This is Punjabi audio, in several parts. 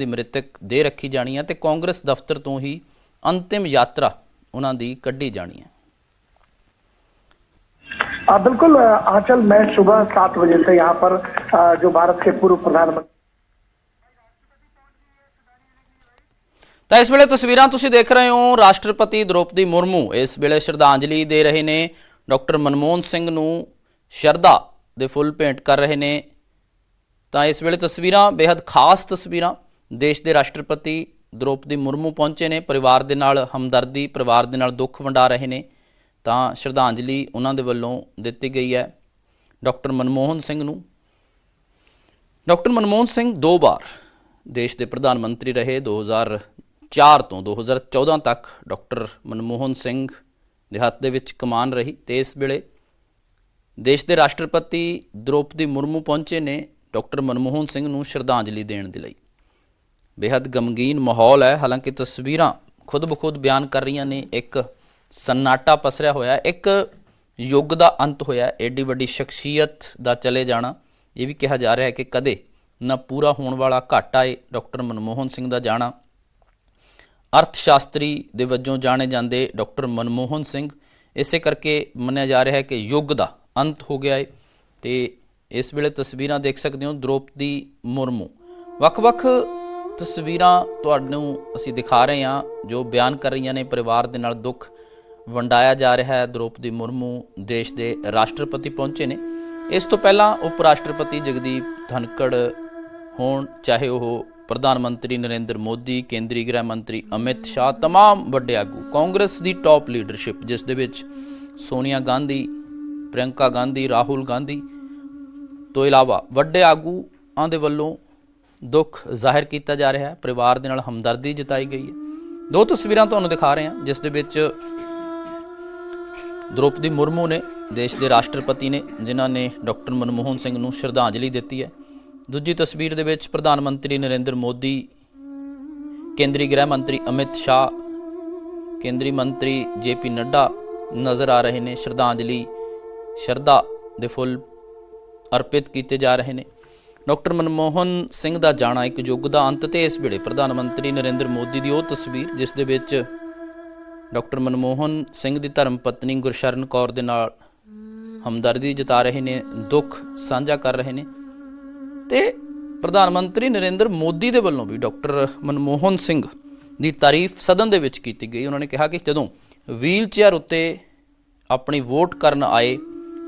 ਦੀ ਮ੍ਰਿਤਕ ਦੇ ਰੱਖੀ ਜਾਣੀ ਹੈ ਤੇ ਕਾਂਗਰਸ ਦਫ਼ਤਰ ਤੋਂ ਹੀ ਅੰਤਿਮ ਯਾਤਰਾ ਉਹਨਾਂ ਦੀ ਕੱਢੀ ਜਾਣੀ ਹੈ। आ, बिल्कुल आंचल मैं सुबह सात बजे से यहाँ पर आ, जो भारत के पूर्व ਤਾਂ ਇਸ ਵੇਲੇ ਤਸਵੀਰਾਂ ਤੁਸੀਂ ਦੇਖ ਰਹੇ ਹੋ ਰਾਸ਼ਟਰਪਤੀ ਦ੍ਰੋਪਦੀ ਮੁਰਮੂ। ਇਸ ਵੇਲੇ ਸ਼ਰਧਾਂਜਲੀ ਦੇ ਰਹੇ ਨੇ ਡਾਕਟਰ ਮਨਮੋਹਨ ਸਿੰਘ ਨੂੰ ਸ਼ਰਧਾ ਦੇ ਫੁੱਲ ਭੇਂਟ ਕਰ ਰਹੇ ਨੇ। ਤਾਂ ਇਸ ਵੇਲੇ ਤਸਵੀਰਾਂ ਬੇਹੱਦ ਖਾਸ ਤਸਵੀਰਾਂ। ਦੇਸ਼ ਦੇ ਰਾਸ਼ਟਰਪਤੀ ਦ੍ਰੋਪਦੀ ਮੁਰਮੂ ਪਹੁੰਚੇ ਨੇ, ਪਰਿਵਾਰ ਦੇ ਨਾਲ ਹਮਦਰਦੀ, ਪਰਿਵਾਰ ਦੇ ਨਾਲ ਦੁੱਖ ਵੰਡਾ ਰਹੇ ਨੇ, ਤਾਂ ਸ਼ਰਧਾਂਜਲੀ ਉਹਨਾਂ ਦੇ ਵੱਲੋਂ ਦਿੱਤੀ ਗਈ ਹੈ। ਡਾਕਟਰ ਮਨਮੋਹਨ ਸਿੰਘ ਨੂੰ। ਡਾਕਟਰ ਮਨਮੋਹਨ ਸਿੰਘ ਦੋ ਵਾਰ ਦੇਸ਼ ਦੇ ਪ੍ਰਧਾਨ ਮੰਤਰੀ ਰਹੇ 2004 ਤੋਂ 2014 ਤੱਕ ਡਾਕਟਰ ਮਨਮੋਹਨ ਸਿੰਘ ਦੇ ਹੱਥ ਦੇ ਵਿੱਚ ਕਮਾਨ ਰਹੀ। ਤੇ ਇਸ ਵੇਲੇ ਦੇਸ਼ ਦੇ ਰਾਸ਼ਟਰਪਤੀ ਦ੍ਰੋਪਦੀ ਮੁਰਮੂ ਪਹੁੰਚੇ ਨੇ, ਡਾਕਟਰ ਮਨਮੋਹਨ ਸਿੰਘ ਨੂੰ ਸ਼ਰਧਾਂਜਲੀ ਦੇਣ ਦੇ ਲਈ। ਬੇहद ਗਮਗੀਨ ਮਾਹੌਲ ਹੈ। ਹਾਲਾਂਕਿ ਤਸਵੀਰਾਂ ਖੁਦ ਬਖੁਦ ਬਿਆਨ ਕਰ ਰਹੀਆਂ ਨੇ। ਇੱਕ ਸੰਨਾਟਾ ਪਸਰਿਆ ਹੋਇਆ ਇੱਕ ਯੁੱਗ ਦਾ ਅੰਤ ਹੋਇਆ ਐਡੀ ਵੱਡੀ ਸ਼ਖਸੀਅਤ ਦਾ ਚਲੇ ਜਾਣਾ। ਇਹ ਵੀ ਕਿਹਾ ਜਾ ਰਿਹਾ ਹੈ ਕਿ ਕਦੇ ਨਾ ਪੂਰਾ ਹੋਣ ਵਾਲਾ ਘਾਟਾ ਹੈ ਡਾਕਟਰ ਮਨਮੋਹਨ ਸਿੰਘ ਦਾ ਜਾਣਾ। ਅਰਥ ਸ਼ਾਸਤਰੀ ਦੇ ਵਜੋਂ ਜਾਣੇ ਜਾਂਦੇ ਡਾਕਟਰ ਮਨਮੋਹਨ ਸਿੰਘ। ਇਸੇ ਕਰਕੇ ਮੰਨਿਆ ਜਾ ਰਿਹਾ ਹੈ ਕਿ ਯੁੱਗ ਦਾ ਅੰਤ ਹੋ ਗਿਆ ਹੈ ਤੇ ਇਸ ਵੇਲੇ ਤਸਵੀਰਾਂ ਦੇਖ ਸਕਦੇ ਹੋ। ਦ੍ਰੋਪਦੀ ਮੁਰਮੂ। ਵੱਖ-ਵੱਖ ਤਸਵੀਰਾਂ ਤੁਹਾਨੂੰ ਅਸੀਂ ਦਿਖਾ ਰਹੇ ਹਾਂ ਜੋ ਬਿਆਨ ਕਰ ਰਹੀਆਂ ਨੇ ਪਰਿਵਾਰ ਦੇ ਨਾਲ ਦੁੱਖ ਵੰਡਾਇਆ ਜਾ ਰਿਹਾ ਹੈ ਦ੍ਰੋਪਦੀ ਮੁਰਮੂ ਦੇਸ਼ ਦੇ ਰਾਸ਼ਟਰਪਤੀ ਪਹੁੰਚੇ ਨੇ ਇਸ ਤੋਂ ਪਹਿਲਾਂ ਉਪ ਰਾਸ਼ਟਰਪਤੀ ਜਗਦੀਪ ਧਨਕੜ ਹੋਣ ਚਾਹੇ ਉਹ ਪ੍ਰਧਾਨ ਮੰਤਰੀ ਨਰਿੰਦਰ ਮੋਦੀ ਕੇਂਦਰੀ ਗ੍ਰਹਿ ਮੰਤਰੀ ਅਮਿਤ ਸ਼ਾਹ तमाम ਵੱਡੇ ਆਗੂ ਕਾਂਗਰਸ ਦੀ ਟੌਪ ਲੀਡਰਸ਼ਿਪ ਜਿਸ ਦੇ ਵਿੱਚ ਸੋਨੀਆ ਗਾਂਧੀ ਪ੍ਰਿਯੰਕਾ ਗਾਂਧੀ ਰਾਹੁਲ ਗਾਂਧੀ ਤੋਂ ਇਲਾਵਾ ਵੱਡੇ ਆਗੂਆਂ ਦੇ ਵੱਲੋਂ ਦੁੱਖ ਜ਼ਾਹਿਰ ਕੀਤਾ ਜਾ ਰਿਹਾ ਹੈ। ਪਰਿਵਾਰ ਦੇ ਨਾਲ ਹਮਦਰਦੀ ਜਤਾਈ ਗਈ ਹੈ। ਦੋ ਤਸਵੀਰਾਂ ਤੁਹਾਨੂੰ ਦਿਖਾ ਰਹੇ ਹਾਂ, ਜਿਸ ਦੇ ਵਿੱਚ ਦ੍ਰੋਪਦੀ ਮੁਰਮੂ ਨੇ ਦੇਸ਼ ਦੇ ਰਾਸ਼ਟਰਪਤੀ ਨੇ, ਜਿਨ੍ਹਾਂ ਨੇ ਡਾਕਟਰ ਮਨਮੋਹਨ ਸਿੰਘ ਨੂੰ ਸ਼ਰਧਾਂਜਲੀ ਦਿੱਤੀ ਹੈ। ਦੂਜੀ ਤਸਵੀਰ ਦੇ ਵਿੱਚ ਪ੍ਰਧਾਨ ਮੰਤਰੀ ਨਰਿੰਦਰ ਮੋਦੀ, ਕੇਂਦਰੀ ਗ੍ਰਹਿ ਮੰਤਰੀ ਅਮਿਤ ਸ਼ਾਹ, ਕੇਂਦਰੀ ਮੰਤਰੀ ਜੇਪੀ ਨੱਡਾ ਨਜ਼ਰ ਆ ਰਹੇ ਨੇ। ਸ਼ਰਧਾਂਜਲੀ ਸ਼ਰਧਾ ਦੇ ਫੁੱਲ ਅਰਪਿਤ ਕੀਤੇ ਜਾ ਰਹੇ ਨੇ। ਡਾਕਟਰ ਮਨਮੋਹਨ ਸਿੰਘ ਦਾ ਜਾਣਾ ਇੱਕ ਯੁੱਗ ਦਾ ਅੰਤ ਤੇ ਇਸ ਵੇਲੇ ਪ੍ਰਧਾਨ ਮੰਤਰੀ ਨਰਿੰਦਰ ਮੋਦੀ ਦੀ ਉਹ ਤਸਵੀਰ, ਜਿਸ ਦੇ ਵਿੱਚ ਡਾਕਟਰ ਮਨਮੋਹਨ ਸਿੰਘ ਦੀ ਧਰਮ ਪਤਨੀ ਗੁਰਸ਼ਰਨ ਕੌਰ ਦੇ ਨਾਲ ਹਮਦਰਦੀ ਜਤਾ ਰਹੇ ਨੇ, ਦੁੱਖ ਸਾਂਝਾ ਕਰ ਰਹੇ ਨੇ ਤੇ ਪ੍ਰਧਾਨ ਮੰਤਰੀ ਨਰਿੰਦਰ ਮੋਦੀ ਦੇ ਵੱਲੋਂ ਵੀ ਡਾਕਟਰ ਮਨਮੋਹਨ ਸਿੰਘ ਦੀ ਤਾਰੀਫ ਸਦਨ ਦੇ ਵਿੱਚ ਕੀਤੀ ਗਈ। ਉਹਨਾਂ ਨੇ ਕਿਹਾ ਕਿ ਜਦੋਂ ਵੀਲ ਚੇਅਰ ਉੱਤੇ ਆਪਣੀ ਵੋਟ ਕਰਨ ਆਏ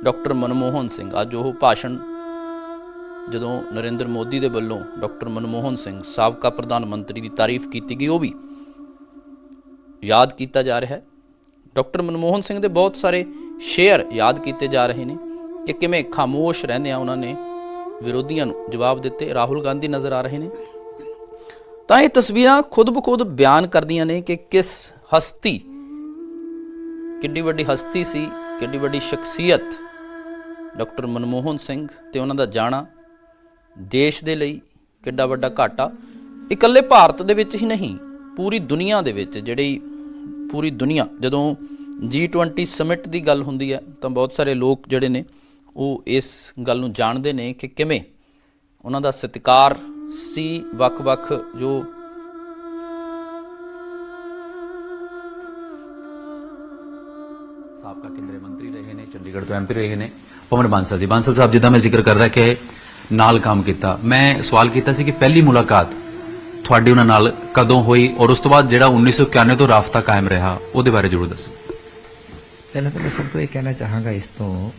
ਡਾਕਟਰ ਮਨਮੋਹਨ ਸਿੰਘ, ਅੱਜ ਉਹ ਭਾਸ਼ਣ ਜਦੋਂ ਨਰਿੰਦਰ ਮੋਦੀ ਦੇ ਵੱਲੋਂ ਡਾਕਟਰ ਮਨਮੋਹਨ ਸਿੰਘ, ਸਾਬਕਾ ਪ੍ਰਧਾਨ ਮੰਤਰੀ ਦੀ ਤਾਰੀਫ ਕੀਤੀ ਗਈ, ਉਹ ਵੀ ਯਾਦ ਕੀਤਾ ਜਾ ਰਿਹਾ ਹੈ। ਡਾਕਟਰ ਮਨਮੋਹਨ ਸਿੰਘ ਦੇ ਬਹੁਤ ਸਾਰੇ ਸ਼ੇਅਰ ਯਾਦ ਕੀਤੇ ਜਾ ਰਹੇ ਨੇ ਕਿ ਕਿਵੇਂ ਖਾਮੋਸ਼ ਰਹਿੰਦੇ ਆ ਉਹਨਾਂ ਨੇ ਵਿਰੋਧੀਆਂ ਨੂੰ ਜਵਾਬ ਦਿੱਤੇ। ਰਾਹੁਲ ਗਾਂਧੀ ਨਜ਼ਰ ਆ ਰਹੇ ਨੇ। ਤਾਂ ਇਹ ਤਸਵੀਰਾਂ ਖੁਦ ਬਖੁਦ ਬਿਆਨ ਕਰਦੀਆਂ ਨੇ ਕਿ ਕਿਸ ਹਸਤੀ ਕਿੰਨੀ ਵੱਡੀ ਹਸਤੀ ਸੀ ਕਿੰਨੀ ਵੱਡੀ ਸ਼ਖਸੀਅਤ ਡਾਕਟਰ ਮਨਮੋਹਨ ਸਿੰਘ ਤੇ ਉਹਨਾਂ ਦਾ ਜਾਣਾ ਦੇਸ਼ ਦੇ ਲਈ ਕਿੱਡਾ ਵੱਡਾ ਘਾਟਾ, ਇਕੱਲੇ ਭਾਰਤ ਦੇ ਵਿੱਚ ਹੀ ਨਹੀਂ, ਪੂਰੀ ਦੁਨੀਆ ਦੇ ਵਿੱਚ ਜਿਹੜੀ ਪੂਰੀ ਦੁਨੀਆ, ਜਦੋਂ G20 ਸਮਿਟ ਦੀ ਗੱਲ ਹੁੰਦੀ ਹੈ, ਤਾਂ ਬਹੁਤ ਸਾਰੇ ਲੋਕ ਜਿਹੜੇ ਨੇ, ਉਹ ਇਸ ਗੱਲ ਨੂੰ ਜਾਣਦੇ ਨੇ ਕਿ ਕਿਵੇਂ ਉਹਨਾਂ ਦਾ ਸਤਿਕਾਰ ਸੀ ਵੱਖ-ਵੱਖ ਜੋ ਸਾਬਕਾ ਕੇਂਦਰੀ ਮੰਤਰੀ ਰਹੇ ਨੇ, ਚੰਡੀਗੜ੍ਹ ਤੋਂ ਐਮਪੀ ਰਹੇ ਨੇ ਪਵਨ ਬਾਂਸਲ ਜੀ। ਬਾਂਸਲ ਸਾਹਿਬ, ਜਿੱਦਾਂ ਮੈਂ ਜ਼ਿਕਰ ਕਰ ਰਿਹਾ ਕਿ ਨਾਲ ਕੰਮ ਕੀਤਾ। ਮੈਂ ਸਵਾਲ ਕੀਤਾ ਸੀ ਕਿ ਪਹਿਲੀ ਮੁਲਾਕਾਤ ਤੁਹਾਡੀ ਉਹਨਾਂ ਨਾਲ ਕਦੋਂ ਹੋਈ ਔਰ ਉਸ ਤੋਂ ਬਾਅਦ ਜਿਹੜਾ 1991 ਤੋਂ ਰਾਫਤਾ ਕਾਇਮ ਰਿਹਾ, ਉਹਦੇ ਬਾਰੇ ਜ਼ਰੂਰ ਦੱਸੋ। ਪਹਿਲਾਂ ਤਾਂ ਮੈਂ ਸਭ ਤੋਂ ਇਹ ਕਹਿਣਾ ਚਾਹਾਂਗਾ ਇਸ ਤੋਂ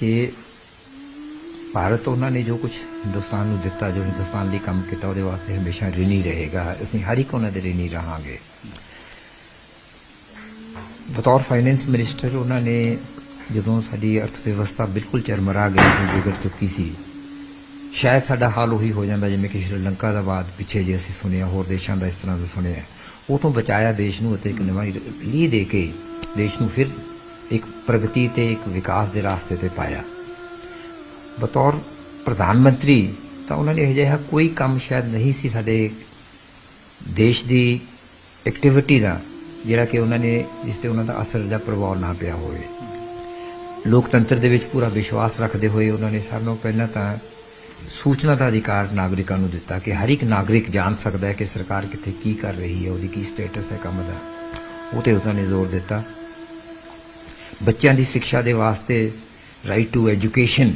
ਕਿ ਭਾਰਤ ਉਹਨਾਂ ਨੇ ਜੋ ਕੁਝ ਹਿੰਦੁਸਤਾਨ ਨੂੰ ਦਿੱਤਾ, ਜੋ ਹਿੰਦੁਸਤਾਨ ਲਈ ਕੰਮ ਕੀਤਾ, ਉਹਦੇ ਵਾਸਤੇ ਹਮੇਸ਼ਾ ਰਿਣੀ ਰਹੇਗਾ। ਅਸੀਂ ਹਰ ਇੱਕ ਉਹਨਾਂ ਦੇ ਰਿਣੀ ਰਹਾਂਗੇ। ਬਤੌਰ ਫਾਈਨੈਂਸ ਮਿਨਿਸਟਰ ਉਹਨਾਂ ਨੇ ਜਦੋਂ ਸਾਡੀ ਅਰਥ ਵਿਵਸਥਾ ਬਿਲਕੁਲ ਚਰਮਰਾ ਗਈ ਸੀ, ਵਿਗੜ ਚੁੱਕੀ ਸੀ ਸ਼ਾਇਦ ਸਾਡਾ ਹਾਲ ਉਹੀ ਹੋ ਜਾਂਦਾ, ਜਿਵੇਂ ਕਿ ਸ਼੍ਰੀਲੰਕਾ ਦਾ ਬਾਅਦ ਪਿੱਛੇ ਜੇ ਅਸੀਂ ਸੁਣਿਆ, ਹੋਰ ਦੇਸ਼ਾਂ ਦਾ ਇਸ ਤਰ੍ਹਾਂ ਦਾ ਸੁਣਿਆ। ਉਹ ਤੋਂ ਬਚਾਇਆ ਦੇਸ਼ ਨੂੰ ਅਤੇ ਇੱਕ ਨਵਾਂ ਲੀਹ ਦੇ ਕੇ ਦੇਸ਼ ਨੂੰ ਫਿਰ ਇੱਕ ਪ੍ਰਗਤੀ ਤੇ ਇੱਕ ਵਿਕਾਸ ਦੇ ਰਾਸਤੇ ਤੇ ਪਾਇਆ। ਬਤੌਰ ਪ੍ਰਧਾਨ ਮੰਤਰੀ ਤਾਂ ਉਹਨਾਂ ਨੇ ਅਜਿਹਾ ਕੋਈ ਕੰਮ ਸ਼ਾਇਦ ਨਹੀਂ ਸੀ ਸਾਡੇ ਦੇਸ਼ ਦੀ ਐਕਟੀਵਿਟੀ ਦਾ, ਜਿਹੜਾ ਕਿ ਉਹਨਾਂ ਨੇ, ਜਿਸ ਤੇ ਉਹਨਾਂ ਦਾ ਅਸਰ ਜਾਂ ਪ੍ਰਭਾਵ ਨਾ ਪਿਆ ਹੋਵੇ। ਲੋਕਤੰਤਰ ਦੇ ਵਿੱਚ ਪੂਰਾ ਵਿਸ਼ਵਾਸ ਰੱਖਦੇ ਹੋਏ ਉਹਨਾਂ ਨੇ ਸਭ ਤੋਂ ਪਹਿਲਾਂ ਤਾਂ ਸੂਚਨਾ ਦਾ ਅਧਿਕਾਰ ਨਾਗਰਿਕਾਂ ਨੂੰ ਦਿੱਤਾ ਕਿ ਹਰ ਇੱਕ ਨਾਗਰਿਕ ਜਾਣ ਸਕਦਾ ਹੈ ਕਿ ਸਰਕਾਰ ਕਿੱਥੇ ਕੀ ਕਰ ਰਹੀ ਹੈ, ਉਹਦੀ ਕੀ ਸਟੇਟਸ ਹੈ ਕੰਮ ਦਾ। ਉਹ ਤੇ ਉਹਨਾਂ ਨੇ ਜ਼ੋਰ ਦਿੱਤਾ। ਬੱਚਿਆਂ ਦੀ ਸਿੱਖਿਆ ਦੇ ਵਾਸਤੇ ਰਾਈਟ ਟੂ ਐਜੂਕੇਸ਼ਨ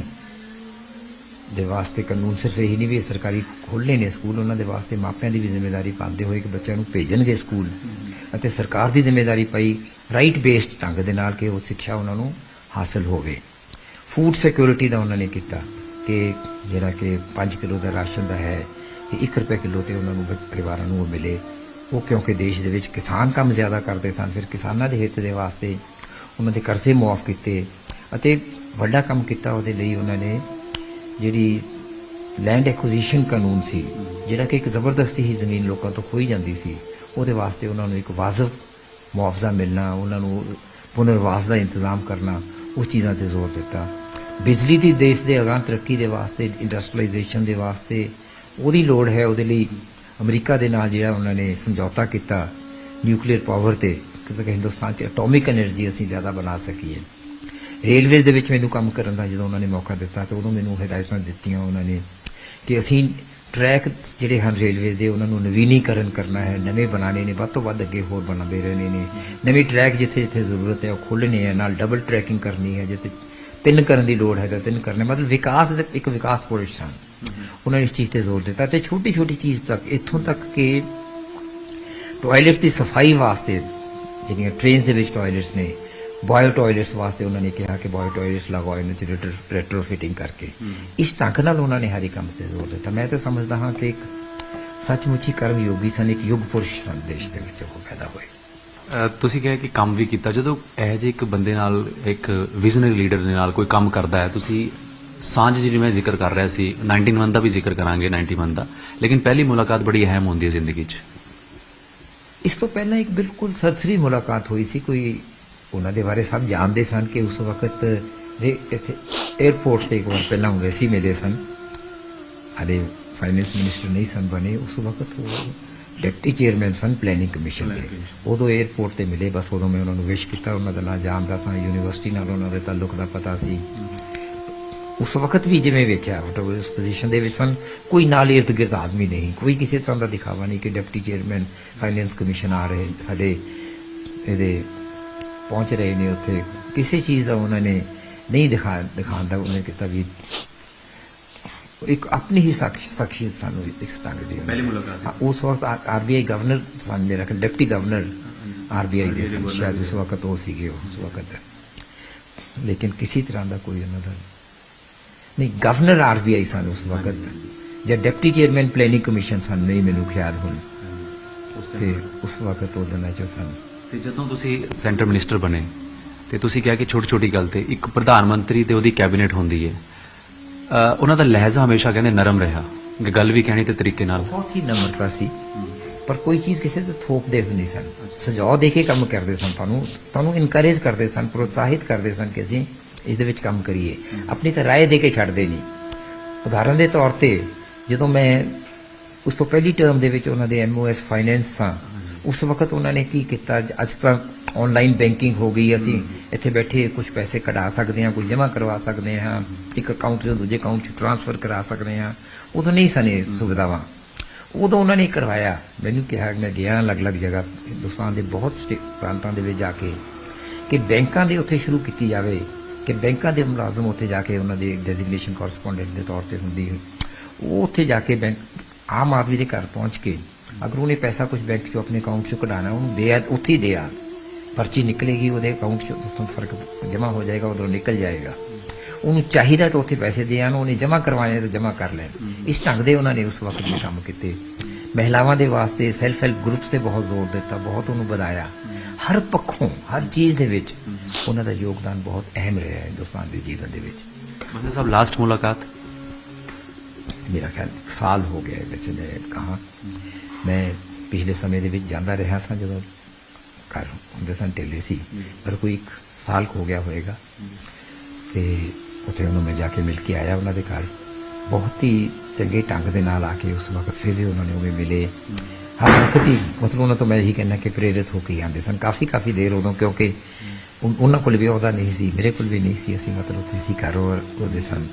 ਦੇ ਵਾਸਤੇ ਕਾਨੂੰਨ ਸਿਰਫ ਇਹੀ ਨਹੀਂ ਵੀ ਸਰਕਾਰੀ ਖੋਲ੍ਹਣੇ ਨੇ ਸਕੂਲ, ਉਹਨਾਂ ਦੇ ਵਾਸਤੇ ਮਾਪਿਆਂ ਦੀ ਵੀ ਜ਼ਿੰਮੇਵਾਰੀ ਪਾਉਂਦੇ ਹੋਏ ਕਿ ਬੱਚਿਆਂ ਨੂੰ ਭੇਜਣਗੇ ਸਕੂਲ। ਅਤੇ ਸਰਕਾਰ ਦੀ ਜ਼ਿੰਮੇਵਾਰੀ ਪਈ ਰਾਈਟ ਬੇਸਡ ਢੰਗ ਦੇ ਨਾਲ ਕਿ ਉਹ ਸਿੱਖਿਆ ਉਹਨਾਂ ਨੂੰ ਹਾਸਲ ਹੋਵੇ। ਫੂਡ ਸਿਕਿਉਰਿਟੀ ਦਾ ਉਹਨਾਂ ਨੇ ਕੀਤਾ। ਕਿ ਜਿਹੜਾ ਕਿ 5 ਕਿਲੋ ਦਾ ਰਾਸ਼ਨ ਦਾ ਹੈ ਇਹ 1 ਰੁਪਏ ਕਿਲੋ ਤੇ ਉਹਨਾਂ ਨੂੰ ਪਰਿਵਾਰਾਂ ਨੂੰ ਉਹ ਮਿਲੇ। ਉਹ ਕਿਉਂਕਿ ਦੇਸ਼ ਦੇ ਵਿੱਚ ਕਿਸਾਨ ਕੰਮ ਜ਼ਿਆਦਾ ਕਰਦੇ ਸਨ, ਫਿਰ ਕਿਸਾਨਾਂ ਦੇ ਹਿੱਤ ਦੇ ਵਾਸਤੇ ਉਹਨਾਂ ਦੇ ਕਰਜ਼ੇ ਮੁਆਫ ਕੀਤੇ ਅਤੇ ਵੱਡਾ ਕੰਮ ਕੀਤਾ ਉਹਦੇ ਲਈ ਉਹਨਾਂ ਨੇ ਜਿਹੜੀ ਲੈਂਡ ਐਕੁਜੀਸ਼ਨ ਕਾਨੂੰਨ ਸੀ, ਜਿਹੜਾ ਕਿ ਇੱਕ ਜ਼ਬਰਦਸਤੀ ਹੀ ਜ਼ਮੀਨ ਲੋਕਾਂ ਤੋਂ ਖੋਈ ਜਾਂਦੀ ਸੀ, ਉਹਦੇ ਵਾਸਤੇ ਉਹਨਾਂ ਨੂੰ ਇੱਕ ਵਾਜਬ ਮੁਆਵਜ਼ਾ ਮਿਲਣਾ, ਉਹਨਾਂ ਨੂੰ ਪੁਨਰਵਾਸ ਦਾ ਇੰਤਜ਼ਾਮ ਕਰਨਾ, ਉਸ ਚੀਜ਼ਾਂ ਤੇ ਜ਼ੋਰ ਦਿੱਤਾ। ਬਿਜਲੀ ਦੀ ਦੇਸ਼ ਦੇ ਅਗਾਹ ਤਰੱਕੀ ਦੇ ਵਾਸਤੇ ਇੰਡਸਟਰੀਲਾਈਜੇਸ਼ਨ ਦੇ ਵਾਸਤੇ ਉਹਦੀ ਲੋੜ ਹੈ, ਉਹਦੇ ਲਈ ਅਮਰੀਕਾ ਦੇ ਨਾਲ ਜਿਹੜਾ ਉਹਨਾਂ ਨੇ ਸਮਝੌਤਾ ਕੀਤਾ ਨਿਊਕਲੀਅਰ ਪਾਵਰ ਤੇ ਕਿ ਹਿੰਦੁਸਤਾਨ 'ਚ ਐਟੋਮਿਕ એનર્ਜੀ ਅਸੀਂ ਜ਼ਿਆਦਾ ਬਣਾ ਸਕੀਏ। ਰੇਲਵੇ ਦੇ ਵਿੱਚ ਮੈਨੂੰ ਕੰਮ ਕਰਨ ਦਾ ਜਦੋਂ ਉਹਨਾਂ ਨੇ ਮੌਕਾ ਦਿੱਤਾ, ਤੇ ਉਦੋਂ ਮੈਨੂੰ ਹਦਾਇਤਾਂ ਦਿੱਤੀਆਂ ਉਹਨਾਂ ਨੇ ਕਿ ਅਸੀਂ ਟਰੈਕ ਜਿਹੜੇ ਹਨ ਰੇਲਵੇ ਦੇ, ਉਹਨਾਂ ਨੂੰ ਨਵੀਨੀਕਰਨ ਕਰਨਾ ਹੈ, ਨਵੇਂ ਬਣਾਉਣੇ ਨੇ, ਵੱਧ ਤੋਂ ਵੱਧ ਅੱਗੇ ਹੋਰ ਬਣਾਉਂਦੇ ਰਹਿਣੇ ਨੇ। ਨਵੇਂ ਟਰੈਕ ਜਿੱਥੇ ਜਿੱਥੇ ਜ਼ਰੂਰਤ ਹੈ, ਉਹ ਖੋਲ੍ਹਣੇ ਹੈ, ਨਾਲ ਡਬਲ ਟਰੈਕਿੰਗ ਕਰਨੀ ਹੈ, ਜਿੱਥੇ ਤਿੰਨ ਕਰਨ ਦੀ ਲੋੜ ਹੈ ਤਾਂ ਤਿੰਨ ਕਰਨੇ। ਮਤਲਬ ਵਿਕਾਸ ਦੇ ਇੱਕ ਵਿਕਾਸ ਪੁਰਸ਼ ਸਨ ਉਹਨਾਂ ਨੇ ਇਸ ਚੀਜ਼ ਤੇ ਜ਼ੋਰ ਦਿੱਤਾ। ਤੇ ਛੋਟੀ ਛੋਟੀ ਚੀਜ਼ ਤੱਕ ਇੱਥੋਂ ਤੱਕ ਕਿ ਟਾਇਲਟ ਦੀ ਸਫ਼ਾਈ ਵਾਸਤੇ ਜਿਹੜੀਆਂ ਟ੍ਰੇਨ ਦੇ ਵਿੱਚ ਟਾਇਲਟਸ ਨੇ ਬਾਇਓ ਟਾਇਲਟਸ ਵਾਸਤੇ ਉਹਨਾਂ ਨੇ ਕਿਹਾ ਕਿ ਬਾਇਓ ਟਾਇਲਟਸ ਲਗਾਓ ਇਹਨਾਂ ਚ ਰੈਟਰੋ ਫਿਟਿੰਗ ਕਰਕੇ। ਇਸ ਢੰਗ ਨਾਲ ਉਹਨਾਂ ਨੇ ਹਰ ਇੱਕ ਕੰਮ ਤੇ ਜ਼ੋਰ ਦਿੱਤਾ। ਮੈਂ ਤਾਂ ਸਮਝਦਾ ਹਾਂ ਕਿ ਇੱਕ ਸੱਚਮੁੱਚ ਹੀ ਕਰਮ ਯੋਗੀ ਸਨ ਇੱਕ ਯੁਗ ਪੁਰਸ਼ ਸਨ ਦੇਸ਼ ਦੇ ਵਿੱਚ ਉਹ ਪੈਦਾ ਹੋਏ। ਤੁਸੀਂ ਕਿਹਾ ਕਿ ਕੰਮ ਵੀ ਕੀਤਾ। ਜਦੋਂ ਇਹ ਜਿਹੇ ਇੱਕ ਬੰਦੇ ਨਾਲ, ਇੱਕ ਵਿਜ਼ਨਰੀ ਲੀਡਰ ਦੇ ਨਾਲ ਕੋਈ ਕੰਮ ਕਰਦਾ ਹੈ, ਤੁਸੀਂ ਸਾਂਝ ਜਿਹੜੀ ਮੈਂ ਜ਼ਿਕਰ ਕਰ ਰਿਹਾ ਸੀ 91 ਦਾ ਵੀ ਜ਼ਿਕਰ ਕਰਾਂਗੇ 91 ਦਾ। ਲੇਕਿਨ ਪਹਿਲੀ ਮੁਲਾਕਾਤ ਬੜੀ ਅਹਿਮ ਹੁੰਦੀ ਹੈ ਜ਼ਿੰਦਗੀ 'ਚ। ਇਸ ਤੋਂ ਪਹਿਲਾਂ ਇੱਕ ਬਿਲਕੁਲ ਸਰਸਰੀ ਮੁਲਾਕਾਤ ਹੋਈ ਸੀ, ਕੋਈ ਉਹਨਾਂ ਦੇ ਬਾਰੇ ਸਭ ਜਾਣਦੇ ਸਨ ਕਿ ਉਸ ਵਕਤ ਦੇ ਇੱਥੇ 에어ਪੋਰਟ ਤੇ ਇੱਕ ਵਾਰ ਪਹਿਲਾਂ ਉਹ ਵੈਸੀ ਮਿਲੇ ਸਨ। ਹਲੇ ਫਾਈਨੈਂਸ ਮਿਨਿਸਟਰ ਨਹੀਂ ਸਨ ਬਣੇ, ਉਸ ਵਕਤ ਉਹ ਡਿਪਟੀ ਚੇਅਰਮੈਨ ਸਨ ਪਲੈਨਿੰਗ ਕਮਿਸ਼ਨ ਦੇ। ਉਦੋਂ 에어ਪੋਰਟ ਤੇ ਮਿਲੇ ਬਸ ਉਦੋਂ ਮੈਂ ਉਹਨਾਂ ਨੂੰ ਵਿਸ਼ ਕੀਤਾ ਉਹਨਾਂ ਦਾ ਨਾਂ ਜਾਣਦਾ ਸਾਂ ਯੂਨੀਵਰਸਿਟੀ ਨਾਲ ਉਹਨਾਂ ਦੇ ਤਾਲੁਕ ਦਾ ਪਤਾ ਸੀ। ਉਸ ਵਕਤ ਵੀ ਜਿਵੇਂ ਵੇਖਿਆ ਮਤਲਬ ਉਸ ਪੋਜੀਸ਼ਨ ਦੇ ਵਿੱਚ ਸਨ। ਕੋਈ ਨਾਲ ਇਰਦ ਗਿਰਦ ਆਦਮੀ ਨਹੀਂ ਕੋਈ ਕਿਸੇ ਤਰ੍ਹਾਂ ਦਾ ਦਿਖਾਵਾ ਨਹੀਂ ਕਿ ਡਿਪਟੀ ਚੇਅਰਮੈਨ ਫਾਈਨੈਂਸ ਕਮਿਸ਼ਨ ਆ ਰਹੇ ਸਾਡੇ ਇਹਦੇ ਪਹੁੰਚ ਰਹੇ ਨੇ ਉੱਥੇ। ਕਿਸੇ ਚੀਜ਼ ਦਾ ਉਹਨਾਂ ਨੇ ਨਹੀਂ ਦਿਖਾ ਦਿਖਾਉਣ ਦਾ ਉਹਨੇ ਕੀਤਾ ਵੀ ਇੱਕ ਆਪਣੀ ਹੀ ਸ਼ਖਸ- ਸ਼ਖਸੀਅਤ ਸਾਨੂੰ ਇਸ ਢੰਗ ਦੀ ਪਹਿਲੀ ਮੁਲਾਕਾਤ ਉਸ ਵਕਤ ਆਰਬੀਆਈ ਗਵਰਨਰ ਸਨ ਮੇਰਾ ਡਿਪਟੀ ਗਵਰਨਰ ਆਰਬੀਆਈ ਦੇ ਸਨ ਸ਼ਾਇਦ ਉਸ ਵਕਤ ਉਹ ਸੀਗੇ ਉਸ ਵਕਤ ਲੇਕਿਨ ਕਿਸੇ ਤਰ੍ਹਾਂ ਦਾ ਕੋਈ ਉਹਨਾਂ ਦਾ ਨਹੀਂ ਗਵਰਨਰ ਆਰਬੀਆਈ ਸਨ ਉਸ ਵਕਤ ਜਾਂ ਡਿਪਟੀ ਚੇਅਰਮੈਨ ਪਲੈਨਿੰਗ ਕਮਿਸ਼ਨ ਸਨ ਨਹੀਂ ਮੈਨੂੰ ਖਿਆਲ ਹੁਣ ਤੇ ਉਸ ਵਕਤ ਉਹ ਦਿਨਾਂ ਚੋਂ ਸਨ ਤੇ ਜਦੋਂ ਤੁਸੀਂ ਸੈਂਟਰ ਮਿਨਿਸਟਰ ਬਣੇ ਤੇ ਤੁਸੀਂ ਕਿਹਾ ਕਿ ਛੋਟੀ ਛੋਟੀ ਗੱਲ ਤੇ ਇੱਕ ਪ੍ਰਧਾਨ ਮੰਤਰੀ ਤੇ ਉਹਦੀ ਕੈਬਨਿਟ ਹੁੰਦੀ ਹੈ ਉਹਨਾਂ ਦਾ ਲਹਿਜ਼ਾ ਹਮੇਸ਼ਾ ਕਹਿੰਦੇ ਨਰਮ ਰਿਹਾ। ਗੱਲ ਵੀ ਕਹਿਣੀ ਤੇ ਤਰੀਕੇ ਨਾਲ। ਬਹੁਤ ਹੀ ਨਮਰਤਾ ਸੀ। ਪਰ ਕੋਈ ਚੀਜ਼ ਕਿਸੇ ਤੇ ਥੋਪਦੇ ਨਹੀਂ ਸਨ। ਸੁਝਾਅ ਦੇ ਕੇ ਕੰਮ ਕਰਦੇ ਸਨ ਤੁਹਾਨੂੰ। ਤੁਹਾਨੂੰ ਇਨਕਰੇਜ ਕਰਦੇ ਸਨ, ਪ੍ਰੋਤਸਾਹਿਤ ਕਰਦੇ ਸਨ ਕਿ ਅਸੀਂ ਇਸ ਦੇ ਵਿੱਚ ਕੰਮ ਕਰੀਏ। ਆਪਣੀ ਤਾਂ ਰਾਏ ਦੇ ਕੇ ਛੱਡਦੇ ਨਹੀਂ। ਉਦਾਹਰਨ ਦੇ ਤੌਰ ਤੇ, ਜਦੋਂ ਮੈਂ ਉਸ ਤੋਂ ਪਹਿਲੀ ਟਰਮ ਦੇ ਵਿੱਚ ਉਹਨਾਂ ਦੇ ਐਮਓਐਸ ਫਾਈਨੈਂਸ ਸਾਂ, ਉਸ ਵਕਤ ਉਹਨਾਂ ਨੇ ਕੀ ਕੀਤਾ? ਅੱਜ ਤੱਕ ਆਨਲਾਈਨ ਬੈਂਕਿੰਗ ਹੋ ਗਈ ਅਸੀਂ। ਇੱਥੇ ਬੈਠੇ ਕੁਝ ਪੈਸੇ ਕਢਾ ਸਕਦੇ ਹਾਂ ਕੁਝ ਜਮ੍ਹਾਂ ਕਰਵਾ ਸਕਦੇ ਹਾਂ, ਇੱਕ ਅਕਾਊਂਟ ਤੋਂ ਦੂਜੇ ਅਕਾਊਂਟ 'ਚ ਟ੍ਰਾਂਸਫਰ ਕਰਾ ਸਕਦੇ ਹਾਂ। ਉਦੋਂ ਨਹੀਂ ਸਨ ਇਹ ਸੁਵਿਧਾਵਾਂ। ਉਦੋਂ ਉਹਨਾਂ ਨੇ ਕਰਵਾਇਆ। ਮੈਨੂੰ ਕਿਹਾ, ਮੈਂ ਗਿਆ ਅਲੱਗ-ਅਲੱਗ ਜਗ੍ਹਾ, ਹਿੰਦੁਸਤਾਨ ਦੇ ਬਹੁਤ ਸਟੇ- ਪ੍ਰਾਂਤਾਂ ਦੇ ਵਿੱਚ ਜਾ ਕੇ, ਕਿ ਬੈਂਕਾਂ ਦੇ ਉੱਥੇ ਸ਼ੁਰੂ ਕੀਤੀ ਜਾਵੇ, ਕਿ ਬੈਂਕਾਂ ਦੇ ਮੁਲਾਜ਼ਮ ਉੱਥੇ ਜਾ ਕੇ ਉਹਨਾਂ ਦੇ ਡੈਜ਼ਿਗਨੇਸ਼ਨ ਕੋਰਸਪੋਂਡੈਂਟ ਦੇ ਤੌਰ ਤੇ ਹੁੰਦੀ ਹੈ। ਉਹ ਉੱਥੇ ਜਾ ਕੇ ਬੈਂਕ, ਆਮ ਆਦਮੀ ਦੇ ਘਰ ਪਹੁੰਚ ਕੇ, ਅਗਰ ਉਹਨੇ ਪੈਸਾ ਕੁਝ ਬੈਂਕ ਚੋਂ ਆਪਣੇ ਅਕਾਊਂਟ ਚੋਂ ਕਢਾਣਾ ਉਹਨੂੰ ਦੇ ਉੱਥੇ ਹੀ ਦੇ ਆ। ਪਰਚੀ ਨਿਕਲੇਗੀ ਉਹਦੇ ਅਕਾਊਂਟ ਚੋਂ ਉੱਥੋਂ ਫ਼ਰਕ ਜਮ੍ਹਾਂ ਹੋ ਜਾਏਗਾ ਉਧਰੋਂ ਨਿਕਲ ਜਾਏਗਾ। ਉਹਨੂੰ ਚਾਹੀਦਾ ਤਾਂ ਉੱਥੇ ਪੈਸੇ ਦੇ ਆਣ ਉਹਨੇ ਜਮ੍ਹਾਂ ਕਰਵਾਣੇ ਤਾਂ ਜਮ੍ਹਾਂ ਕਰ ਲੈਣ। ਇਸ ਢੰਗ ਦੇ ਉਹਨਾਂ ਨੇ ਉਸ ਵਕਤ ਵੀ ਕੰਮ ਕੀਤੇ। ਮਹਿਲਾਵਾਂ ਦੇ ਵਾਸਤੇ ਸੈਲਫ ਹੈਲਪ ਗਰੁੱਪਸ ਤੇ ਬਹੁਤ ਜ਼ੋਰ ਦਿੱਤਾ ਬਹੁਤ ਉਹਨੂੰ ਵਧਾਇਆ। ਹਰ ਪੱਖੋਂ ਹਰ ਚੀਜ਼ ਦੇ ਵਿੱਚ ਉਹਨਾਂ ਦਾ ਯੋਗਦਾਨ ਬਹੁਤ ਅਹਿਮ ਰਿਹਾ ਹੈ ਹਿੰਦੁਸਤਾਨ ਦੇ ਜੀਵਨ ਦੇ ਵਿੱਚ। ਮੰਤਰੀ ਸਾਹਿਬ ਲਾਸਟ ਮੁਲਾਕਾਤ? ਮੇਰਾ ਖਿਆਲ ਸਾਲ ਹੋ ਗਿਆ ਹੈ ਵੈਸੇ ਮੈਂ ਕਹਾ। ਮੈਂ ਪਿਛਲੇ ਸਮੇਂ ਦੇ ਵਿੱਚ ਜਾਂਦਾ ਰਿਹਾ ਸਾਂ ਜਦੋਂ ਘਰ ਹੁੰਦੇ ਸਨ ਢਿੱਲੇ ਸੀ। ਪਰ ਕੋਈ ਇੱਕ ਸਾਲ ਕੁ ਹੋ ਗਿਆ ਹੋਏਗਾ ਤੇ ਉੱਥੇ ਉਹਨੂੰ ਮੈਂ ਜਾ ਕੇ ਮਿਲ ਕੇ ਆਇਆ ਉਹਨਾਂ ਦੇ ਘਰ। ਬਹੁਤ ਹੀ ਚੰਗੇ ਢੰਗ ਦੇ ਨਾਲ ਆ ਕੇ ਉਸ ਵਕਤ ਫਿਰ ਵੀ ਉਹਨਾਂ ਨੇ ਉਹ ਵੀ ਮਿਲੇ। ਹਰ ਵਕਤ ਹੀ ਮਤਲਬ ਉਹਨਾਂ ਤੋਂ ਮੈਂ ਇਹੀ ਕਹਿਣਾ ਕਿ ਪ੍ਰੇਰਿਤ ਹੋ ਕੇ ਹੀ ਆਉਂਦੇ ਸਨ। ਕਾਫੀ ਕਾਫੀ ਦੇਰ ਉਦੋਂ ਕਿਉਂਕਿ ਉਹਨਾਂ ਕੋਲ ਵੀ ਉਹਦਾ ਨਹੀਂ ਸੀ, ਮੇਰੇ ਕੋਲ ਵੀ ਨਹੀਂ ਸੀ। ਅਸੀਂ ਮਤਲਬ ਉੱਥੇ ਸੀ ਘਰ ਔਰ ਉਹਦੇ ਸਨ।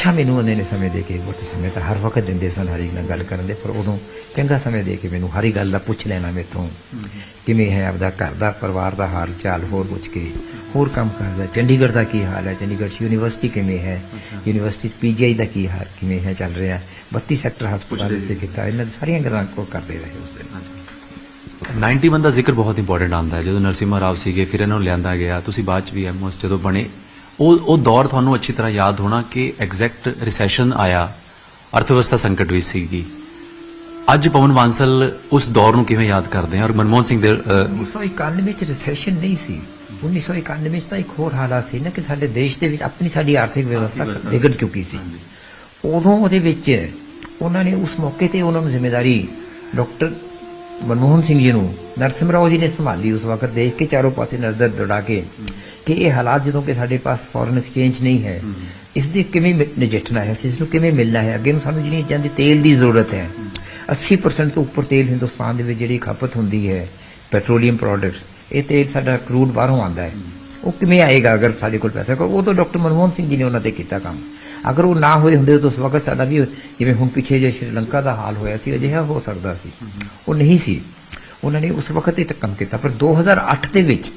ਅੱਛਾ ਮੈਨੂੰ ਉਹਨੇ ਨੇ ਸਮੇਂ ਦੇ ਕੇ ਬਹੁਤ ਸਮੇਂ ਤਾਂ ਹਰ ਵਕਤ ਦਿੰਦੇ ਸਨ ਹਰੀ ਨਾਲ ਗੱਲ ਕਰਨ ਦੇ ਪਰ ਉਦੋਂ ਚੰਗਾ ਸਮੇਂ ਦੇ ਕੇ ਮੈਨੂੰ ਹਰੀ ਗੱਲ ਦਾ ਪੁੱਛ ਲੈਣਾ ਮੇਥੋਂ। ਕਿਵੇਂ ਹੈ ਆਪਦਾ ਘਰ ਦਾ ਪਰਿਵਾਰ ਦਾ ਹਾਲ ਚਾਲ ਹੋਰ ਪੁੱਛ ਕੇ? ਹੋਰ ਕੰਮ ਕਰਦਾ ਚੰਡੀਗੜ੍ਹ ਦਾ ਕੀ ਹਾਲ ਹੈ? ਚੰਡੀਗੜ੍ਹ 'ਚ ਯੂਨੀਵਰਸਿਟੀ ਕਿਵੇਂ ਹੈ? ਯੂਨੀਵਰਸਿਟੀ 'ਚ ਪੀਜੀਆਈ ਦਾ ਕੀ ਹਾਲ ਕਿਵੇਂ ਹੈ ਚੱਲ ਰਿਹਾ? 32 ਸੈਕਟਰ ਹਸਪਤਾਲ ਤੇ ਕੀਤਾ ਇਹਨਾਂ ਦੀ ਸਾਰੀਆਂ ਗੱਲਾਂ ਕੋ ਕਰਦੇ ਰਹੇ ਉਸ ਦਿਨ। 91 ਦਾ ਜ਼ਿਕਰ ਬਹੁਤ ਇੰਪੋਰਟੈਂਟ ਆਉਂਦਾ ਹੈ। ਜਦੋਂ ਨਰਸਿਮਹਾ ਰਾਓ ਸੀਗੇ ਫਿਰ ਇਹਨਾਂ ਨੂੰ ਲਿਆਂਦਾ ਗਿਆ। ਤੁਸੀਂ ਬਾਅਦ ਚ ਵੀ ਐਮਓਸ ਜਦੋਂ ਬਣੇ ਉਹ ਉਹ ਦੌਰ ਤੁਹਾਨੂੰ ਅੱਛੀ ਤਰ੍ਹਾਂ ਯਾਦ ਹੋਣਾ ਕਿ ਐਗਜ਼ੈਕਟ ਰਿਸੈਸ਼ਨ ਆਇਆ ਅਰਥ ਵਿਵਸਥਾ ਸੰਕਟ ਵੀ ਸੀਗੀ। ਅੱਜ ਪਵਨ ਬਾਂਸਲ ਉਸ ਦੌਰ ਨੂੰ ਕਿਵੇਂ ਯਾਦ ਕਰਦੇ ਆ ਔਰ ਮਨਮੋਹਨ ਸਿੰਘ ਦੇ ਅ, 1991 ਚ ਰਿਸੈਸ਼ਨ ਨਹੀਂ ਸੀ। 1991 ਚ ਤਾਂ ਇੱਕ ਹੋਰ ਹਾਲਾਤ ਸੀ ਨਾ ਕਿ ਸਾਡੇ ਦੇਸ਼ ਦੇ ਵਿੱਚ ਆਪਣੀ ਸਾਡੀ ਆਰਥਿਕ ਵਿਵਸਥਾ ਵਿਗੜ ਚੁੱਕੀ ਸੀ। ਉਦੋਂ ਉਹਦੇ ਵਿੱਚ ਉਹਨਾਂ ਨੇ ਉਸ ਮੌਕੇ ਤੇ ਉਹਨਾਂ ਨੂੰ ਜ਼ਿੰਮੇਵਾਰੀ ਡਾਕਟਰ ਮਨਮੋਹਨ ਸਿੰਘ ਜੀ ਨੂੰ ਨਰਸਿਮਹਾ ਰਾਓ ਜੀ ਨੇ ਸੰਭਾਲੀ ਉਸ ਵਕਤ ਦੇਖ ਕੇ ਚਾਰੋਂ ਪਾਸੇ ਨਜ਼ਰ ਦੌੜਾ ਕੇ। ਕਿ ਇਹ ਹਾਲਾਤ ਜਦੋਂ ਕਿ ਸਾਡੇ ਪਾਸ ਫੋਰਨ ਐਕਸਚੇਂਜ ਨਹੀਂ ਹੈ ਇਸ ਦੀ ਕਿਵੇਂ ਨਜਿੱਠਣਾ ਹੈ ਇਸ ਨੂੰ ਕਿਵੇਂ ਮਿਲਣਾ ਹੈ? ਅੱਗੇ ਨੂੰ ਸਾਨੂੰ ਜਿਹੜੀਆਂ ਚੀਜ਼ਾਂ ਤੇਲ ਦੀ ਜ਼ਰੂਰਤ ਹੈ 80% ਤੋਂ ਉੱਪਰ ਤੇਲ ਹਿੰਦੁਸਤਾਨ ਦੇ ਵਿੱਚ ਜਿਹੜੀ ਖਪਤ ਹੁੰਦੀ ਹੈ ਪੈਟਰੋਲੀਅਮ ਪ੍ਰੋਡਕਟਸ ਇਹ ਤੇਲ ਸਾਡਾ ਕਰੂਡ ਬਾਹਰੋਂ ਆਉਂਦਾ ਹੈ। ਉਹ ਕਿਵੇਂ ਆਏਗਾ ਅਗਰ ਸਾਡੇ ਕੋਲ ਪੈਸਾ ਕੋ ਉਹ ਤਾਂ ਡਾਕਟਰ ਮਨਮੋਹਨ ਸਿੰਘ ਜੀ ਨੇ ਉਹਨਾਂ ਤੇ ਕੀਤਾ ਕੰਮ। ਅਗਰ ਉਹ ਨਾ ਹੋਏ ਹੁੰਦੇ ਤਾਂ ਉਸ ਵਕਤ ਸਾਡਾ ਵੀ ਜਿਵੇਂ ਹੁਣ ਪਿੱਛੇ ਜੇ ਸ਼੍ਰੀਲੰਕਾ ਦਾ ਹਾਲ ਹੋਇਆ ਸੀ, ਅਜਿਹਾ ਹੋ ਸਕਦਾ ਸੀ। ਉਹ ਨਹੀਂ ਸੀ। ਉਹਨਾਂ ਨੇ ਉਸ ਵਕਤ ਇਹ ਤਾਂ ਕੰਮ ਕੀਤਾ। ਪਰ 2008 ਦੇ ਵਿੱਚ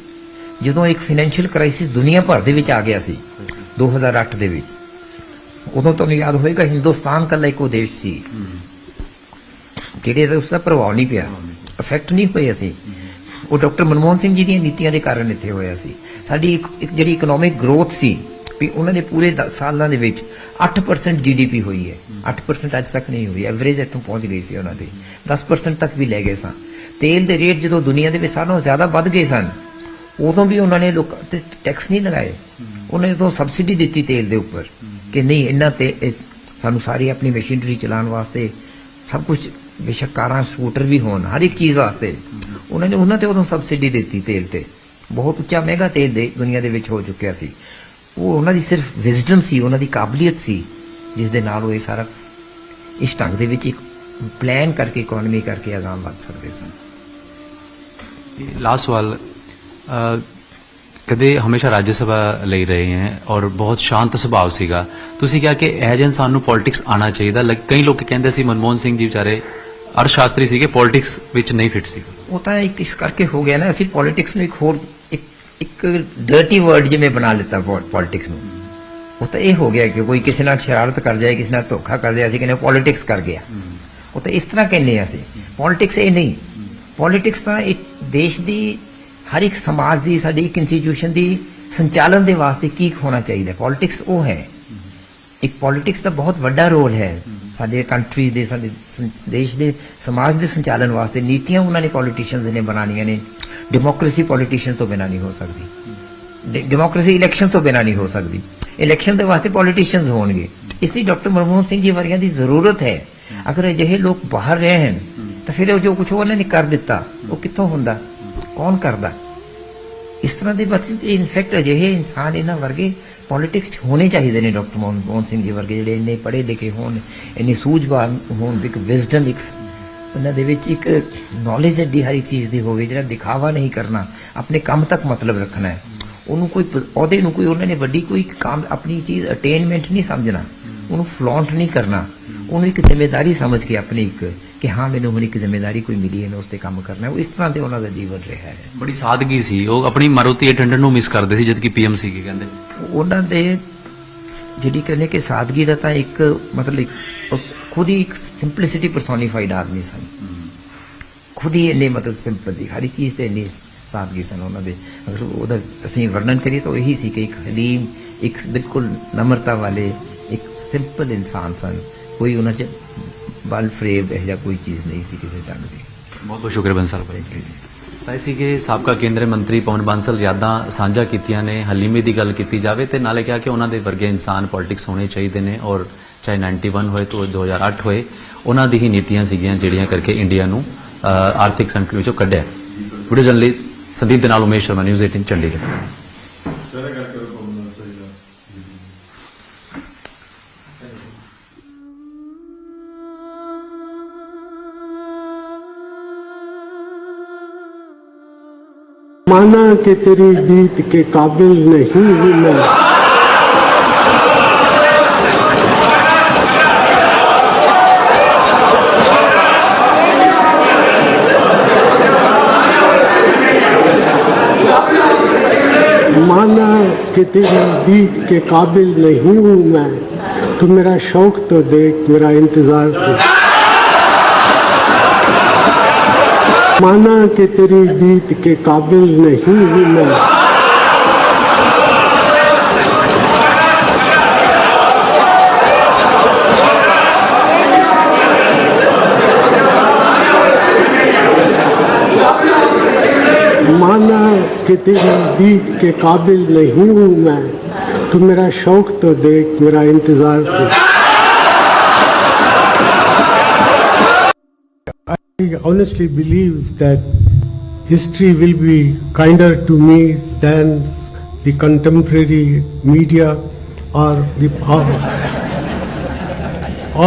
ਜਦੋਂ ਇੱਕ ਫਾਈਨੈਂਸ਼ੀਅਲ ਕ੍ਰਾਈਸਿਸ ਦੁਨੀਆ ਭਰ ਦੇ ਵਿੱਚ ਆ ਗਿਆ ਸੀ 2008 ਦੇ ਵਿੱਚ, ਉਦੋਂ ਤੁਹਾਨੂੰ ਯਾਦ ਹੋਏਗਾ ਹਿੰਦੁਸਤਾਨ ਕੱਲਾ ਇੱਕੋ ਦੇਸ਼ ਸੀ। ਜਿਹੜੇ ਦਾ ਉਸ ਦਾ ਪ੍ਰਭਾਵ ਨਹੀਂ ਪਿਆ ਇਫੈਕਟ ਨਹੀਂ ਹੋਇਆ ਸੀ ਉਹ ਡਾਕਟਰ ਮਨਮੋਹਨ ਸਿੰਘ ਜੀ ਦੀਆਂ ਨੀਤੀਆਂ ਦੇ ਕਾਰਨ ਇੱਥੇ ਹੋਇਆ ਸੀ। ਸਾਡੀ ਇੱਕ ਜਿਹੜੀ ਇਕਨੋਮਿਕ ਗਰੋਥ ਸੀ, ਵੀ ਉਹਨਾਂ ਦੇ ਪੂਰੇ ਸਾਲਾਂ ਦੇ ਵਿੱਚ 8% ਜੀਡੀਪੀ ਹੋਈ ਹੈ। 8% ਅੱਜ ਤੱਕ ਨਹੀਂ ਹੋਈ ਐਵਰੇਜ ਇੱਥੋਂ ਪਹੁੰਚ ਗਈ ਸੀ ਉਹਨਾਂ ਦੀ। 10% ਤੱਕ ਵੀ ਲੈ ਗਏ ਸਨ ਤੇਲ ਦੇ ਰੇਟ ਜਦੋਂ ਦੁਨੀਆ ਦੇ ਵਿੱਚ ਸਾਰਿਆਂ ਨਾਲੋਂ ਜ਼ਿਆਦਾ ਵੱਧ ਗਏ ਸਨ ਉਦੋਂ ਵੀ ਉਹਨਾਂ ਨੇ ਲੋਕਾਂ ਤੇ ਟੈਕਸ ਨਹੀਂ ਲਗਾਏ। ਉਹਨਾਂ ਨੇ ਉਦੋਂ ਸਬਸਿਡੀ ਦਿੱਤੀ ਤੇਲ ਦੇ ਉੱਪਰ ਕਿ ਨਹੀਂ ਇਹਨਾਂ ਤੇ ਸਾਨੂੰ ਸਾਰੀ ਆਪਣੀ ਮਸ਼ੀਨਰੀ ਚਲਾਉਣ ਵਾਸਤੇ ਸਭ ਕੁਝ ਬੇਸ਼ੱਕ ਕਾਰਾਂ ਸਕੂਟਰ ਵੀ ਹੋਣ, ਹਰ ਇੱਕ ਚੀਜ਼ ਵਾਸਤੇ। ਉਹਨਾਂ ਨੇ, ਉਹਨਾਂ ਤੇ ਉਦੋਂ ਸਬਸਿਡੀ ਦਿੱਤੀ ਤੇਲ ਤੇ। ਬਹੁਤ ਉੱਚਾ ਮਹਿੰਗਾ ਤੇਲ ਦੇ ਦੁਨੀਆ ਦੇ ਵਿੱਚ ਹੋ ਚੁੱਕਿਆ ਸੀ। ਉਹ ਉਹਨਾਂ ਦੀ ਸਿਰਫ ਵਿਜ਼ਡਮ ਸੀ, ਉਹਨਾਂ ਦੀ ਕਾਬਲੀਅਤ ਸੀ, ਜਿਸ ਦੇ ਨਾਲ ਉਹ ਇਹ ਸਾਰਾ ਇਸ ਢੰਗ ਦੇ ਵਿੱਚ ਇੱਕ ਪਲਾਨ ਕਰਕੇ ਇਕਨੋਮੀ ਕਰਕੇ ਅਗਾਂਹ ਵੱਧ ਸਕਦੇ ਸਨ। ਲਾਸਟ ਸਵਾਲ ਕਦੇ ਹਮੇਸ਼ਾ ਰਾਜ ਸਭਾ ਲਈ ਰਹੇ ਹੈ ਔਰ ਬਹੁਤ ਸ਼ਾਂਤ ਸੁਭਾਅ ਸੀਗਾ। ਤੁਸੀਂ ਕਿਹਾ ਕਿ ਇਹ ਜਿਹੇ ਇਨਸਾਨ ਨੂੰ ਪੋਲਿਟਿਕਸ ਆਣਾ ਚਾਹੀਦਾ। ਕਈ ਲੋਕ ਕਹਿੰਦੇ ਸੀ, ਮਨਮੋਹਨ ਸਿੰਘ ਜੀ ਵਿਚਾਰੇ ਅਰਥ ਸ਼ਾਸਤਰੀ ਸੀਗੇ ਪੋਲਿਟਿਕਸ ਵਿੱਚ ਨਹੀਂ ਫਿੱਟ ਸੀ ਉਹ ਤਾਂ ਇੱਕ ਇਸ ਕਰਕੇ ਹੋ ਗਿਆ ਨਾ, ਅਸੀਂ ਪੋਲਿਟਿਕਸ ਨੂੰ ਇੱਕ ਹੋਰ, ਇੱਕ ਇੱਕ ਡਰਟੀ ਵਰਡ ਜਿਵੇਂ ਬਣਾ ਲਿੱਤਾ ਪੋਲਿਟਿਕਸ ਨੂੰ। ਉਹ ਤਾਂ ਇਹ ਹੋ ਗਿਆ ਕਿ ਕੋਈ ਕਿਸੇ ਨਾਲ ਸ਼ਰਾਰਤ ਕਰ ਜਾਏ, ਕਿਸੇ ਨਾਲ ਧੋਖਾ ਕਰ ਜਾਏ, ਅਸੀਂ ਕਹਿੰਦੇ ਪੋਲਿਟਿਕਸ ਕਰ ਗਿਆ। ਉਹ ਤਾਂ ਇਸ ਤਰ੍ਹਾਂ ਕਹਿੰਦੇ ਹਾਂ ਅਸੀਂ। ਪੋਲਿਟਿਕਸ ਇਹ ਨਹੀਂ। ਪੋਲਿਟਿਕਸ ਤਾਂ ਇੱਕ ਦੇਸ਼ ਦੀ ਹਰ ਇੱਕ ਸਮਾਜ ਦੀ, ਸਾਡੀ ਇੱਕ ਇੰਸਟੀਟਿਊਸ਼ਨ ਦੀ ਸੰਚਾਲਨ ਦੇ ਵਾਸਤੇ ਕੀ ਹੋਣਾ ਚਾਹੀਦਾ ਪੋਲਿਟਿਕਸ ਉਹ ਹੈ। ਇੱਕ ਪੋਲਿਟਿਕਸ ਦਾ ਬਹੁਤ ਵੱਡਾ ਰੋਲ ਹੈ। ਸਾਡੇ ਕੰਟਰੀ ਦੇ, ਸਾਡੇ ਦੇਸ਼ ਦੇ, ਸਮਾਜ ਦੇ ਸੰਚਾਲਨ ਵਾਸਤੇ ਨੀਤੀਆਂ ਉਹਨਾਂ ਨੇ ਪੋਲੀਟੀਸ਼ੀਅਨਸ ਨੇ ਬਣਾਉਣੀਆਂ ਨੇ। ਡੈਮੋਕ੍ਰੇਸੀ ਪੋਲੀਟੀਸ਼ੀਅਨ ਤੋਂ ਬਿਨਾਂ ਨਹੀਂ ਹੋ ਸਕਦੀ। ਡੈਮੋਕ੍ਰੇਸੀ ਇਲੈਕਸ਼ਨ ਤੋਂ ਬਿਨਾਂ ਨਹੀਂ ਹੋ ਸਕਦੀ। ਇਲੈਕਸ਼ਨ ਦੇ ਵਾਸਤੇ ਪੋਲੀਟੀਸ਼ੀਅਨਸ ਹੋਣਗੇ। ਇਸ ਲਈ ਡਾਕਟਰ ਮਨਮੋਹਨ ਸਿੰਘ ਜੀ ਵਰਗਿਆਂ ਦੀ ਜ਼ਰੂਰਤ ਹੈ। ਅਗਰ ਅਜਿਹੇ ਲੋਕ ਬਾਹਰ ਰਹੇ ਹਨ, ਤਾਂ ਫਿਰ ਉਹ ਜੋ ਕੁਝ ਉਹਨਾਂ ਨੇ ਕਰ ਦਿੱਤਾ, ਉਹ ਕਿੱਥੋਂ ਹੁੰਦਾ? ਕੌਣ ਕਰਦਾ? ਇਸ ਤਰ੍ਹਾਂ ਦੇ ਮਤਲਬ ਇਨਫੈਕਟ ਅਜਿਹੇ ਇਨਸਾਨ ਇਹਨਾਂ ਵਰਗੇ ਪੋਲਿਟਿਕਸ 'ਚ ਹੋਣੇ ਚਾਹੀਦੇ ਨੇ ਡਾਕਟਰ ਮੋਹਨ ਸਿੰਘ ਜੀ ਵਰਗੇ ਜਿਹੜੇ ਇੰਨੇ ਪੜ੍ਹੇ ਲਿਖੇ ਹੋਣ, ਇੰਨੀ ਸੂਝਵਾਨ ਹੋਣ, ਇੱਕ ਵਿਜ਼ਡਮ ਇੱਕ ਉਹਨਾਂ ਦੇ ਵਿੱਚ ਇੱਕ ਨੌਲੇਜ ਐਡੀ ਹਰ ਇੱਕ ਚੀਜ਼ ਦੀ ਹੋਵੇ ਜਿਹੜਾ ਦਿਖਾਵਾ ਨਹੀਂ ਕਰਨਾ, ਆਪਣੇ ਕੰਮ ਤੱਕ ਮਤਲਬ ਰੱਖਣਾ ਹੈ। ਉਹਨੂੰ ਕੋਈ ਪ- ਅਹੁਦੇ ਨੂੰ ਕੋਈ, ਉਹਨਾਂ ਨੇ ਵੱਡੀ ਕੋਈ ਕੰਮ, ਆਪਣੀ ਚੀਜ਼ ਅਟੇਨਮੈਂਟ ਨਹੀਂ ਸਮਝਣਾ। ਉਹਨੂੰ ਫਲੌਂਟ ਨਹੀਂ ਕਰਨਾ। ਉਹਨੂੰ ਇੱਕ ਜ਼ਿੰਮੇਵਾਰੀ ਸਮਝ ਕੇ ਆਪਣੀ ਇੱਕ ਕਿ ਹਾਂ ਮੈਨੂੰ ਹੁਣ ਇੱਕ ਜ਼ਿੰਮੇਵਾਰੀ ਕੋਈ ਮਿਲੀ ਹੈ ਮੈਂ ਉਸ ਤੇ ਕੰਮ ਕਰਨਾ ਹੈ। ਉਹ ਇਸ ਤਰ੍ਹਾਂ ਦੇ ਉਹਨਾਂ ਦਾ ਜੀਵਨ ਰਿਹਾ ਹੈ। ਬੜੀ ਸਾਦਗੀ ਸੀ। ਉਹ ਆਪਣੀ ਮਾਰੂਤੀ 800 ਨੂੰ ਮਿਸ ਕਰਦੇ ਸੀ ਜਦ ਕਿ ਪੀਐਮ ਸੀਗੇ ਕਹਿੰਦੇ। ਉਹਨਾਂ ਦੇ ਜਿਹੜੀ ਕਹਿੰਦੇ ਕਿ ਸਾਦਗੀ ਦਾ ਤਾਂ ਇੱਕ ਮਤਲਬ ਖੁਦ ਹੀ ਇੱਕ ਸਿੰਪਲਿਸਿਟੀ ਪਰਸੋਨੀਫਾਈਡ ਆਦਮੀ ਸਨ। ਖੁਦ ਹੀ ਇੰਨੇ ਮਤਲਬ ਸਿੰਪਲ ਦੀ ਹਰ ਚੀਜ਼ ਤੇ ਇੰਨੀ ਸਾਦਗੀ ਸਨ ਉਹਨਾਂ ਦੇ। ਅਗਰ ਉਹਦਾ ਅਸੀਂ ਵਰਣਨ ਕਰੀਏ ਤਾਂ ਇਹੀ ਸੀ ਕਿ ਇੱਕ ਹਲੀਮ ਇੱਕ ਬਿਲਕੁਲ ਨਮਰਤਾ ਵਾਲੇ ਇੱਕ ਸਿੰਪਲ ਇਨਸਾਨ ਸਨ। ਕੋਈ ਉਹਨਾਂ 'ਚ ਬਲ ਫਰੇਬ ਇਹ ਜਾਂ ਕੋਈ ਚੀਜ਼ ਨਹੀਂ ਸੀ ਕਿਸੇ ਢੰਗ ਦੀ। ਬਹੁਤ ਬਹੁਤ ਸ਼ੁਕਰ ਬੰਸਲ ਭਾਈ। ਤਾਂ ਸੀ ਕਿ ਸਾਬਕਾ ਕੇਂਦਰੀ ਮੰਤਰੀ ਪਵਨ ਬਾਂਸਲ ਯਾਦਾਂ ਸਾਂਝਾ ਕੀਤੀਆਂ ਨੇ ਹਲੀਮੇ ਦੀ ਗੱਲ ਕੀਤੀ ਜਾਵੇ ਤੇ ਨਾਲੇ ਕਿਹਾ ਕਿ ਉਹਨਾਂ ਦੇ ਵਰਗੇ ਇਨਸਾਨ ਪੋਲਿਟਿਕਸ ਹੋਣੇ ਚਾਹੀਦੇ ਨੇ ਔਰ ਚਾਹੇ 91 ਹੋਏ ਤੋਂ 2008 ਹੋਏ ਉਹਨਾਂ ਦੀ ਹੀ ਨੀਤੀਆਂ ਸੀਗੀਆਂ ਜਿਹੜੀਆਂ ਕਰਕੇ ਇੰਡੀਆ ਨੂੰ ਆਰਥਿਕ ਸੰਕਟ ਵਿੱਚੋਂ ਕੱਢਿਆ। ਵੀਡੀਓ ਜਨ ਲਈ ਸੰਦੀਪ ਦੇ ਨਾਲ ਉਮੇਸ਼ ਸ਼ਰਮਾ ਨਿਊਜ਼ 18 ਚੰਡੀਗੜ੍ਹ। माना कि तेरी गीत के काबिल नहीं हूँ मैं। माना कि तेरी गीत के काबिल नहीं हूँ मैं तो मेरा शौक तो देख, मेरा इंतज़ार तो माना कि तेरी दीद के काबिल नहीं हूँ मैं। माना कि तेरी दीद के काबिल नहीं हूँ मैं। तो मेरा शौक तो देख, मेरा इंतज़ार देख। I honestly believe that history will be kinder to me than the contemporary media or the or,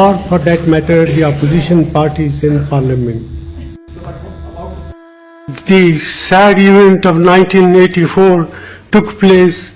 or for that matter the opposition parties in parliament. The sad event of 1984 took place